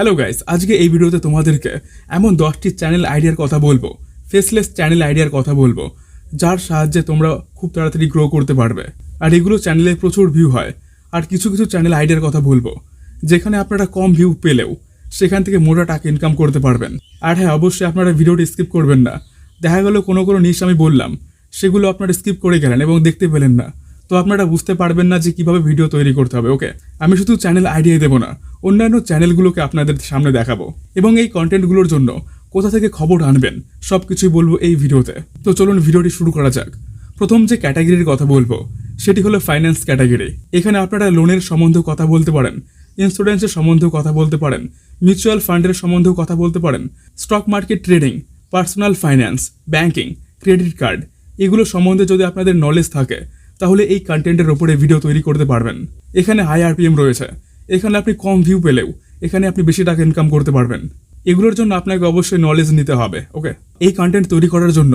Hello guys আজকে এই ভিডিওতে তোমাদেরকে এমন দশটি চ্যানেল আইডিয়ার কথা বলব ফেসলেস চ্যানেল আইডিয়ার কথা বলব, যার সাহায্যে তোমরা খুব তাড়াতাড়ি গ্রো করতে পারবে। আর এগুলো চ্যানেলে প্রচুর ভিউ হয়, আর কিছু কিছু চ্যানেল আইডিয়ার কথা বলব, যেখানে আপনারা কম ভিউ পেলেও সেখান থেকে মোটা টাকা ইনকাম করতে পারবেন। আর হ্যাঁ অবশ্যই আপনারা ভিডিওটি স্কিপ করবেন না। দেখা গেল কোনো কোনো নিশ আমি বললাম, সেগুলো আপনারা স্কিপ করে গেলেন এবং দেখতে পেলেন না। তো আপনারা বুঝতে পারবেন না যে কীভাবে ভিডিও তৈরি করতে হবে ওকে আমি শুধু চ্যানেল আইডিয়া দেবো না, অন্যান্য চ্যানেলগুলোকে আপনাদের সামনে দেখাবো এবং এই কন্টেন্টগুলোর জন্য কোথা থেকে খবর আনবেন সব কিছুই বলব এই ভিডিওতে তো চলুন ভিডিওটি শুরু করা যাক। প্রথম যে ক্যাটাগরির কথা বলব, সেটি হলো ফাইন্যান্স ক্যাটাগরি এখানে আপনারা লোনের সম্বন্ধে কথা বলতে পারেন ইন্স্যুরেন্সের সম্বন্ধেও কথা বলতে পারেন মিউচুয়াল ফান্ডের সম্বন্ধেও কথা বলতে পারেন stock market trading personal finance banking credit card এগুলো সম্বন্ধে যদি আপনাদের নলেজ থাকে তাহলে এই কন্টেন্টের ওপরে ভিডিও তৈরি করতে পারবেন। এখানে হাই আরপিএম রয়েছে। এখানে আপনি কম ভিউ পেলেও এখানে আপনি বেশি টাকা ইনকাম করতে পারবেন। এগুলোর জন্য আপনাকে অবশ্যই নলেজ নিতে হবে ওকে এই কন্টেন্ট তৈরি করার জন্য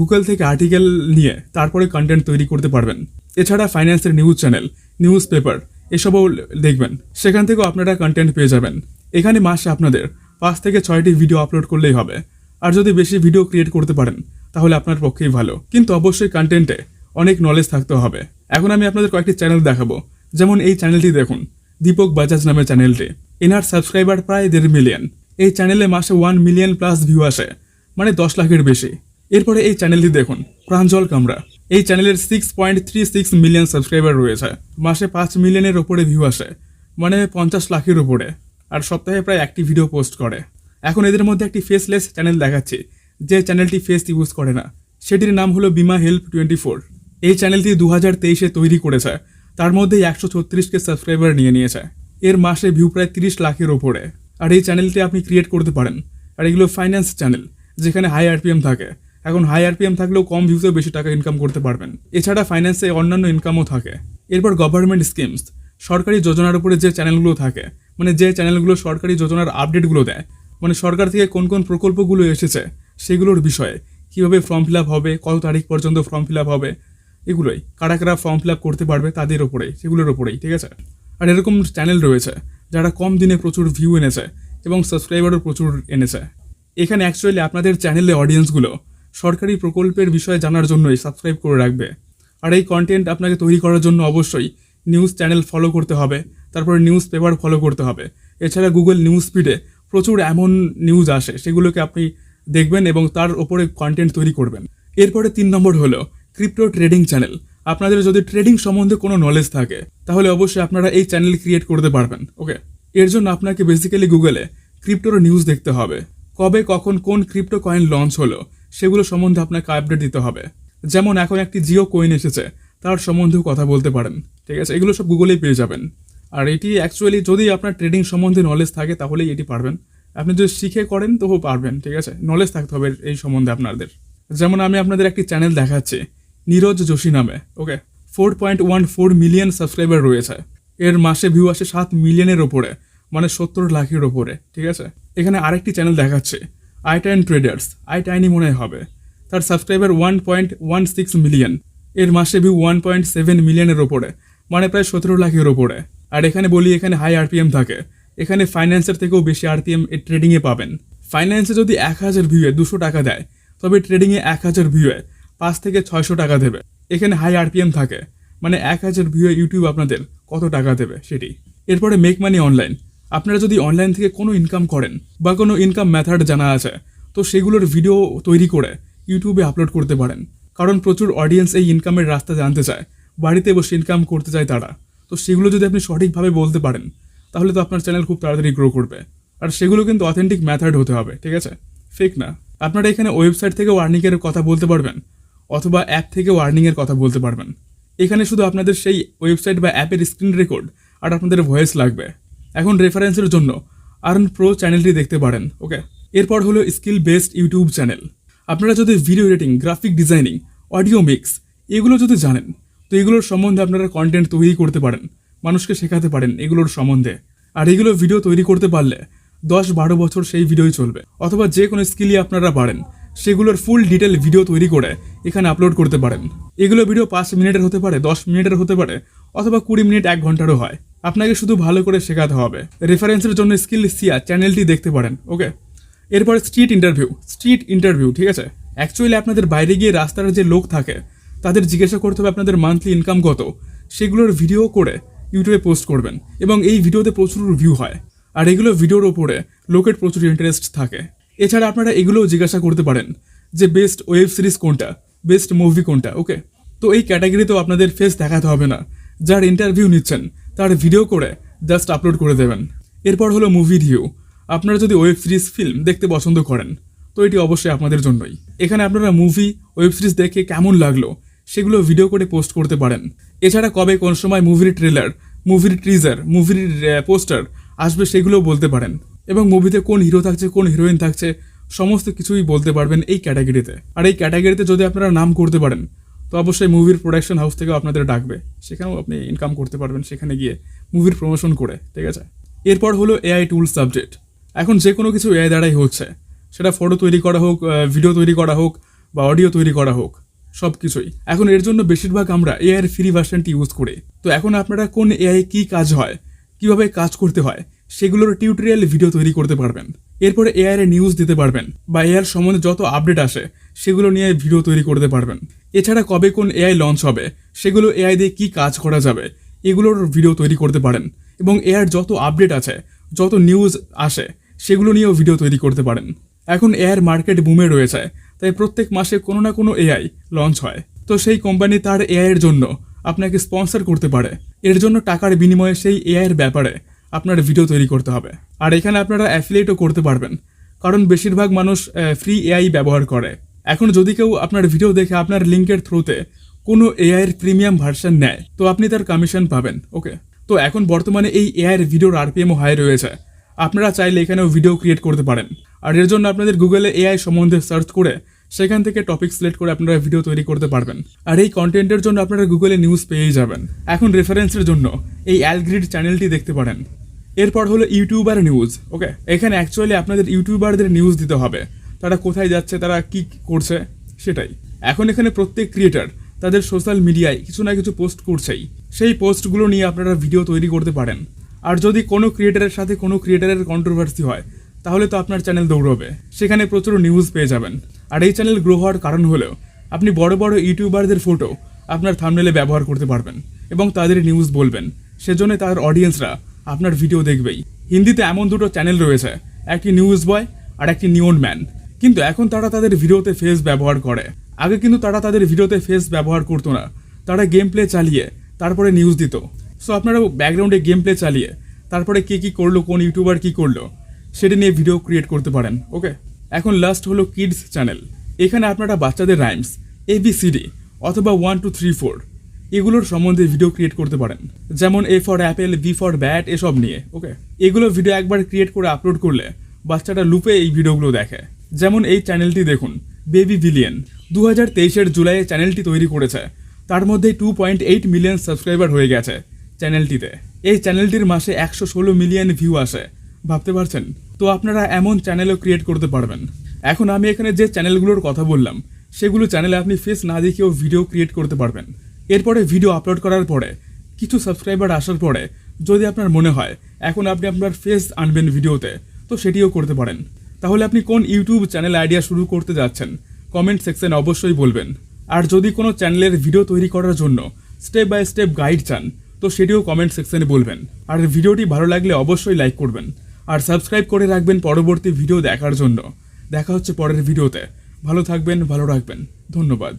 গুগল থেকে আর্টিকেল নিয়ে তারপরে কন্টেন্ট তৈরি করতে পারবেন। এছাড়া ফাইন্যান্সের নিউজ চ্যানেল নিউজ পেপার এসবও দেখবেন। সেখান থেকেও আপনারা কন্টেন্ট পেয়ে যাবেন। এখানে মাসে আপনাদের পাঁচ থেকে ছয়টি ভিডিও আপলোড করলেই হবে। আর যদি বেশি ভিডিও ক্রিয়েট করতে পারেন, তাহলে আপনার পক্ষেই ভালো। কিন্তু অবশ্যই কন্টেন্টে অনেক নলেজ থাকতে হবে। এখন আমি আপনাদের কয়েকটি চ্যানেল দেখাবো। যেমন এই চ্যানেলটি দেখুন, দীপক বাজাজ নামের চ্যানেলটি এনার সাবস্ক্রাইবার প্রায় দেড় মিলিয়ন এই চ্যানেলে মাসে ওয়ান মিলিয়ন প্লাস ভিউ আসে মানে দশ লাখের বেশি। এরপরে এই চ্যানেলটি দেখুন, প্রাঞ্জল কামরা। এই চ্যানেলের six point three six million subscriber রয়েছে। মাসে পাঁচ মিলিয়নের ওপরে ভিউ আসে মানে পঞ্চাশ লাখের উপরে। আর সপ্তাহে প্রায় একটি ভিডিও পোস্ট করে। এখন এদের মধ্যে একটি ফেসলেস চ্যানেল দেখাচ্ছি, যে চ্যানেলটি ফেস ইউজ করে না। সেটির নাম হলো বিমা হেল্প টোয়েন্টি ফোর এই চ্যানেলটি দু হাজার তেইশে তৈরি করেছে। তার মধ্যে একশো ছত্রিশকে সাবস্ক্রাইবার নিয়ে নিয়েছে। এর মাসে ভিউ প্রায় তিরিশ লাখের ওপরে আর এই চ্যানেলটি আপনি ক্রিয়েট করতে পারেন। আর এগুলো ফাইন্যান্স চ্যানেল যেখানে হাই আরপিএম থাকে। এখন হাই আরপিএম থাকলেও কম ভিউতেও বেশি টাকা ইনকাম করতে পারবেন। এছাড়া ফাইন্যান্সে অন্যান্য ইনকামও থাকে। এরপর গভর্নমেন্ট স্কিমস সরকারি যোজনার উপরে যে চ্যানেলগুলো থাকে মানে যে চ্যানেলগুলো সরকারি যোজনার আপডেটগুলো দেয় মানে সরকার থেকে কোন কোন প্রকল্পগুলো এসেছে, সেগুলোর বিষয়ে কীভাবে ফর্ম ফিল হবে, কত তারিখ পর্যন্ত ফর্ম ফিল হবে এগুলোই। কারা কারা ফর্ম ফিল আপ করতে পারবে তাদের ওপরেই, সেগুলোর ওপরেই, ঠিক আছে? আর এরকম চ্যানেল রয়েছে যারা কম দিনে প্রচুর ভিউ এনেছে এবং সাবস্ক্রাইবারও প্রচুর এনেছে। এখানে অ্যাকচুয়ালি আপনাদের চ্যানেলে অডিয়েন্সগুলো সরকারি প্রকল্পের বিষয়ে জানার জন্যই সাবস্ক্রাইব করে রাখবে। আর এই কন্টেন্ট আপনাকে তৈরি করার জন্য অবশ্যই নিউজ চ্যানেল ফলো করতে হবে, তারপরে নিউজ পেপার ফলো করতে হবে। এছাড়া গুগল নিউজ ফিডে প্রচুর এমন নিউজ আসে, সেগুলোকে আপনি দেখবেন এবং তার ওপরে কন্টেন্ট তৈরি করবেন। এরপরে তিন নম্বর হলো ক্রিপ্টো ট্রেডিং চ্যানেল আপনাদের যদি ট্রেডিং সম্বন্ধে কোনো নলেজ থাকে, তাহলে অবশ্যই আপনারা এই চ্যানেল ক্রিয়েট করতে পারবেন ওকে এর জন্য আপনাকে বেসিক্যালি গুগলে ক্রিপ্টোর নিউজ দেখতে হবে, কবে, কখন, কোন ক্রিপ্টো কয়েন লঞ্চ হলো, সেগুলো সম্বন্ধে আপনাকে আপডেট দিতে হবে। যেমন এখন একটি জিও কয়েন এসেছে, তার সম্বন্ধেও কথা বলতে পারেন, ঠিক আছে? এগুলো সব গুগলেই পেয়ে যাবেন। আর এটি অ্যাকচুয়ালি যদি আপনার ট্রেডিং সম্বন্ধে নলেজ থাকে, তাহলেই এটি পারবেন। আপনি যদি শিখে করেন তবু পারবেন, ঠিক আছে? নলেজ থাকতে হবে এই সম্বন্ধে আপনাদের। যেমন আমি আপনাদের একটি চ্যানেল দেখাচ্ছি নীরজ যোশী নামে okay four point one four million subscriber রয়েছে। এর মাসে ভিউ আসে সাত মিলিয়নের ওপরে মানে সত্তর লাখের ওপরে, ঠিক আছে? এখানে আরেকটি চ্যানেল দেখাচ্ছে I tine traders I tiny মনে হবে। তার subscriber one point one six million এর মাসে ভিউ ওয়ান পয়েন্ট সেভেন মিলিয়নের ওপরে মানে প্রায় সতেরো লাখের ওপরে। আর এখানে বলি, এখানে হাই আরপিএম থাকে। এখানে ফাইন্যান্সের থেকেও বেশি আরপিএম এ ট্রেডিংয়ে পাবেন। ফাইন্যান্সে যদি এক হাজার ভিউয়ে দুশো টাকা দেয়, তবে ট্রেডিংয়ে এক হাজার ভিউয়ে পাঁচ থেকে ছয়শো টাকা দেবে। এখানে হাই আরপিএম থাকে। মানে এক হাজার ভিউ ইউটিউব আপনাদের কত টাকা দেবে সেটি। এরপরে মেক মানি অনলাইন আপনারা যদি অনলাইন থেকে কোনো ইনকাম করেন বা কোনো ইনকাম মেথড জানা আছে, তো সেগুলোর ভিডিও তৈরি করে ইউটিউবে আপলোড করতে পারেন। কারণ প্রচুর অডিয়েন্স এই ইনকামের রাস্তা জানতে চায়, বাড়িতে বসে ইনকাম করতে চায় তারা। তো সেগুলো যদি আপনি সঠিকভাবে বলতে পারেন, তাহলে তো আপনার চ্যানেল খুব তাড়াতাড়ি গ্রো করবে। আর সেগুলো কিন্তু অথেন্টিক মেথড হতে হবে, ঠিক আছে? ফেক না। আপনারা এখানে ওয়েবসাইট থেকে ওয়ার্নিংয়ের কথা বলতে পারবেন। অথবা অ্যাপ থেকে ওয়ার্নিংয়ের কথা বলতে পারবেন। এখানে শুধু আপনাদের সেই ওয়েবসাইট বা অ্যাপের স্ক্রিন রেকর্ড আর আপনাদের ভয়েস লাগবে। এখন রেফারেন্সের জন্য আর্ন প্রো চ্যানেলটি দেখতে পারেন ওকে এরপর হলো স্কিল বেসড ইউটিউব চ্যানেল আপনারা যদি video editing graphic designing audio mix এগুলো যদি জানেন, তো এগুলোর সম্বন্ধে আপনারা কন্টেন্ট তৈরি করতে পারেন, মানুষকে শেখাতে পারেন এগুলোর সম্বন্ধে। আর এগুলো ভিডিও তৈরি করতে পারলে দশ বারো বছর সেই ভিডিওই চলবে। অথবা যে কোনো স্কিলই আপনারা পারেন, সেগুলোর ফুল ডিটেল ভিডিও তৈরি করে এখানে আপলোড করতে পারেন। এগুলো ভিডিও পাঁচ মিনিটের হতে পারে, দশ মিনিটের হতে পারে, অথবা কুড়ি মিনিট এক ঘন্টারও হয়। আপনাকে শুধু ভালো করে শেখাতে হবে। রেফারেন্সের জন্য স্কিল সিয়া চ্যানেলটি দেখতে পারেন ওকে এরপরে স্ট্রিট ইন্টারভিউ স্ট্রিট ইন্টারভিউ ঠিক আছে? অ্যাকচুয়ালি আপনাদের বাইরে গিয়ে রাস্তার যে লোক থাকে, তাদের জিজ্ঞাসা করতে হবে আপনাদের মান্থলি ইনকাম কত। সেগুলোর ভিডিও করে ইউটিউবে পোস্ট করবেন, এবং এই ভিডিওতে প্রচুর ভিউ হয়। আর এগুলো ভিডিওর ওপরে লোকের প্রচুর ইন্টারেস্ট থাকে। এছাড়া আপনারা এগুলোও জিজ্ঞাসা করতে পারেন যে বেস্ট ওয়েব সিরিজ কোনটা? বেস্ট মুভি কোনটা? ওকে তো এই ক্যাটাগরিতেও আপনাদের ফেস দেখাতে হবে না। যার ইন্টারভিউ নিচ্ছেন, তার ভিডিও করে জাস্ট আপলোড করে দেবেন। এরপর হলো মুভি রিভিউ আপনারা যদি ওয়েব সিরিজ ফিল্ম দেখতে পছন্দ করেন, তো এটি অবশ্যই আপনাদের জন্যই। এখানে আপনারা মুভি ওয়েব সিরিজ দেখে কেমন লাগল, সেগুলো ভিডিও করে পোস্ট করতে পারেন। এছাড়া কবে কোন সময় মুভির ট্রেলার মুভির ট্রিজার মুভির পোস্টার আসবে সেগুলোও বলতে পারেন। এবং মুভিতে কোন হিরো থাকছে, কোন হিরোইন থাকছে সমস্ত কিছুই বলতে পারবেন এই ক্যাটাগরিতে। আর এই ক্যাটাগরিতে যদি আপনারা নাম করতে পারেন, তো অবশ্যই মুভির প্রোডাকশন হাউস থেকেও আপনাদের ডাকবে। সেখানেও আপনি ইনকাম করতে পারবেন সেখানে গিয়ে মুভির প্রমোশন করে, ঠিক আছে? এরপর হলো এআই টুল সাবজেক্ট এখন যে কোনো কিছু এআই দ্বারাই হচ্ছে। সেটা ফটো তৈরি করা হোক ভিডিও তৈরি করা হোক, বা অডিও তৈরি করা হোক, সব কিছুই। এখন এর জন্য বেশিরভাগ আমরা এআই এর ফ্রি ভার্সনটি ইউজ করি। তো এখন আপনারা কোন এআই কি কাজ হয়, কীভাবে কাজ করতে হয়, সেগুলোর টিউটোরিয়াল ভিডিও তৈরি করতে পারবেন। এরপরে এআই এর নিউজ দিতে পারবেন বা এআই এর সম্বন্ধে যত আপডেট আসে, সেগুলো নিয়ে ভিডিও তৈরি করতে পারবেন। এছাড়া কবে কোন এআই লঞ্চ হবে, সেগুলো এআই দিয়ে কি কাজ করা যাবে, এগুলোর ভিডিও তৈরি করতে পারেন এবং এআর যত আপডেট আছে, যত নিউজ আসে, সেগুলো নিয়েও ভিডিও তৈরি করতে পারেন। এখন এআর মার্কেট বুমে রয়েছে, তাই প্রত্যেক মাসে কোনো না কোনো এআই লঞ্চ হয়। তো সেই কোম্পানি তার এআইয়ের জন্য আপনাকে স্পন্সর করতে পারে। এর জন্য টাকার বিনিময়ে সেই এআইয়ের ব্যাপারে আপনার ভিডিও তৈরি করতে হবে। আর এখানে আপনারা অ্যাফিলিয়েটও করতে পারবেন। কারণ বেশিরভাগ মানুষ ফ্রি এআই ব্যবহার করে। এখন যদি কেউ আপনার ভিডিও দেখে আপনার লিঙ্কের থ্রুতে কোনো এআই এর প্রিমিয়াম ভার্সন নেয়, তো আপনি তার কমিশন পাবেন। ওকে তো এখন বর্তমানে এই এআই এর ভিডিওর আরপিএমও হাই রয়েছে। আপনারা চাইলে এখানেও ভিডিও ক্রিয়েট করতে পারেন। আর এর জন্য আপনাদের গুগলে এআই সম্বন্ধে সার্চ করে, সেখান থেকে টপিক সিলেক্ট করে আপনারা ভিডিও তৈরি করতে পারবেন। আর এই কন্টেন্টের জন্য আপনারা গুগলে নিউজ পেয়েই যাবেন। এখন রেফারেন্সের জন্য এই অ্যালগ্রিড চ্যানেলটি দেখতে পারেন। এরপর হলো ইউটিউবার নিউজ ওকে এখানে অ্যাকচুয়ালি আপনাদের ইউটিউবারদের নিউজ দিতে হবে। তারা কোথায় যাচ্ছে, তারা কি করছে, সেটাই। এখন এখানে প্রত্যেক ক্রিয়েটার তাদের সোশ্যাল মিডিয়ায় কিছু না কিছু পোস্ট করছেই। সেই পোস্টগুলো নিয়ে আপনারা ভিডিও তৈরি করতে পারেন। আর যদি কোনো ক্রিয়েটারের সাথে কোনো ক্রিয়েটারের কন্ট্রোভার্সি হয়, তাহলে তো আপনার চ্যানেল দৌড়বে। সেখানে প্রচুর নিউজ পেয়ে যাবেন। আর এই চ্যানেল গ্রো হওয়ার কারণ হলেও আপনি বড় বড় ইউটিউবারদের ফটো আপনার থামনেলে ব্যবহার করতে পারবেন এবং তাদের নিউজ বলবেন। সেজন্য তার অডিয়েন্সরা আপনার ভিডিও দেখবেই। হিন্দিতে এমন দুটো চ্যানেল রয়েছে, একটি নিউজ বয় আর একটি নিউন ম্যান কিন্তু এখন তারা তাদের ভিডিওতে ফেস ব্যবহার করে। আগে কিন্তু তারা তাদের ভিডিওতে ফেস ব্যবহার করতো না। তারা গেম প্লে চালিয়ে, তারপরে নিউজ দিত। সো আপনারা ব্যাকগ্রাউন্ডে গেম প্লে চালিয়ে, তারপরে কে কী করল, কোন ইউটিউবার কী করল, সেটা নিয়ে ভিডিও ক্রিয়েট করতে পারেন ওকে এখন লাস্ট হলো কিডস চ্যানেল এখানে আপনারা বাচ্চাদের rhymes A B C D অথবা ওয়ান টু থ্রি ফোর এগুলোর সম্বন্ধে ভিডিও ক্রিয়েট করতে পারেন। যেমন A for apple B for bat এসব নিয়ে ওকে এগুলো ভিডিও একবার ক্রিয়েট করে আপলোড করলে বাচ্চাটা লুপে এই ভিডিওগুলো দেখে। যেমন এই চ্যানেলটি দেখুন বেবি বিলিয়ন দু হাজার তেইশের জুলাইয়ে চ্যানেলটি তৈরি করেছে। তার মধ্যে two point eight million subscriber হয়ে গেছে চ্যানেলটিতে এই চ্যানেলটির মাসে একশো ষোলো মিলিয়ন ভিউ আসে। ভাবতে পারছেন? তো আপনারা এমন চ্যানেলও ক্রিয়েট করতে পারবেন। এখন আমি এখানে যে চ্যানেলগুলোর কথা বললাম, সেগুলো চ্যানেলে আপনি ফেস না দেখিয়েও ভিডিও ক্রিয়েট করতে পারবেন। এরপরে ভিডিও আপলোড করার পরে, কিছু সাবস্ক্রাইবার আসার পরে, যদি আপনার মনে হয়, এখন আপনি আপনার ফেস আনবেন ভিডিওতে তো সেটিও করতে পারেন। তাহলে আপনি কোন ইউটিউব চ্যানেল আইডিয়া শুরু করতে যাচ্ছেন কমেন্ট সেকশনে অবশ্যই বলবেন। আর যদি কোনো চ্যানেলের ভিডিও তৈরি করার জন্য স্টেপ বাই স্টেপ গাইড চান, তো সেটিও কমেন্ট সেকশনে বলবেন। আর ভিডিওটি ভালো লাগলে অবশ্যই লাইক করবেন। আর সাবস্ক্রাইব করে রাখবেন পরবর্তী ভিডিও দেখার জন্য। দেখা হচ্ছে পরের ভিডিওতে ভালো থাকবেন, ভালো রাখবেন। ধন্যবাদ।